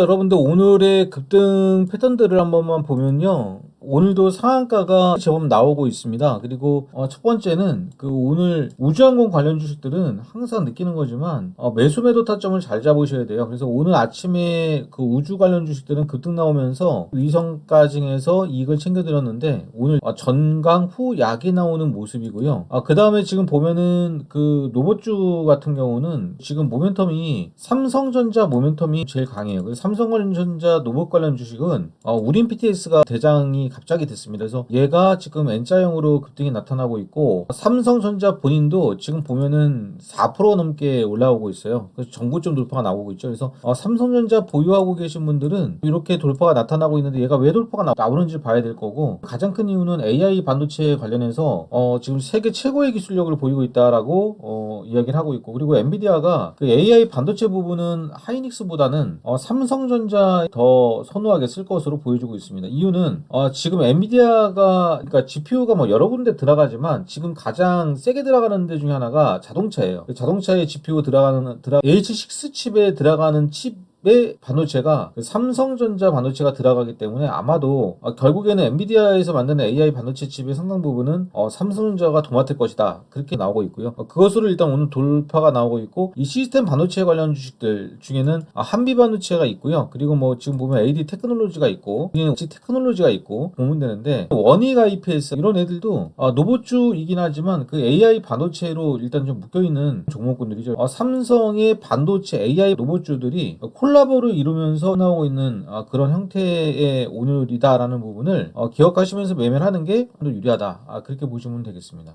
여러분들 오늘의 급등 패턴들을 한 번만 보면요. 오늘도 상한가가 제법 나오고 있습니다. 그리고 어, 첫 번째는 그 오늘 우주항공 관련 주식들은 항상 느끼는 거지만 어, 매수 매도 타점을 잘 잡으셔야 돼요. 그래서 오늘 아침에 그 우주 관련 주식들은 급등 나오면서 위성가징에서 이익을 챙겨드렸는데 오늘 어, 전강 후 약이 나오는 모습이고요. 아, 그 다음에 지금 보면은 그 노보주 같은 경우는 지금 모멘텀이 삼성전자 모멘텀이 제일 강해요. 그래서 삼성전자 노봇 관련 주식은 어, 우린 PTS가 대장이 갑자기 됐습니다. 그래서 얘가 지금 N자형으로 급등이 나타나고 있고 삼성전자 본인도 지금 보면은 4% 넘게 올라오고 있어요. 그래서 정고점 돌파가 나오고 있죠. 그래서 어, 삼성전자 보유하고 계신 분들은 이렇게 돌파가 나타나고 있는데 얘가 왜 돌파가 나, 나오는지 봐야 될 거고 가장 큰 이유는 AI 반도체 관련해서 어, 지금 세계 최고의 기술력을 보이고 있다라고 어, 이야기를 하고 있고 그리고 엔비디아가 그 AI 반도체 부분은 하이닉스보다는 어, 삼성전자 더 선호하게 쓸 것으로 보여주고 있습니다. 이유는 어, 지금 엔비디아가 그러니까 GPU가 뭐 여러 군데 들어가지만 지금 가장 세게 들어가는 데 중에 하나가 자동차예요. 그 자동차에 GPU 들어가는 들어 H6 칩에 들어가는 칩 의 반도체가 그 삼성전자 반도체가 들어가기 때문에 아마도 어, 결국에는 엔비디아에서 만드는 AI 반도체 칩의 상당 부분은 어, 삼성전자가 도맡을 것이다 그렇게 나오고 있고요. 어, 그것으로 일단 오늘 돌파가 나오고 있고 이 시스템 반도체 관련 주식들 중에는 아, 한비 반도체가 있고요. 그리고 뭐 지금 보면 AD 테크놀로지가 있고 지 테크놀로지가 있고 보면 되는데 원익 IPS 이런 애들도 아, 노보주이긴 하지만 그 AI 반도체로 일단 좀 묶여 있는 종목군들이죠. 어, 삼성의 반도체 AI 노보주들이 콜 라보를 이루면서 나오고 있는 아, 그런 형태의 오늘이다라는 부분을 어, 기억하시면서 매매를 하는 게 유리하다. 아, 그렇게 보시면 되겠습니다.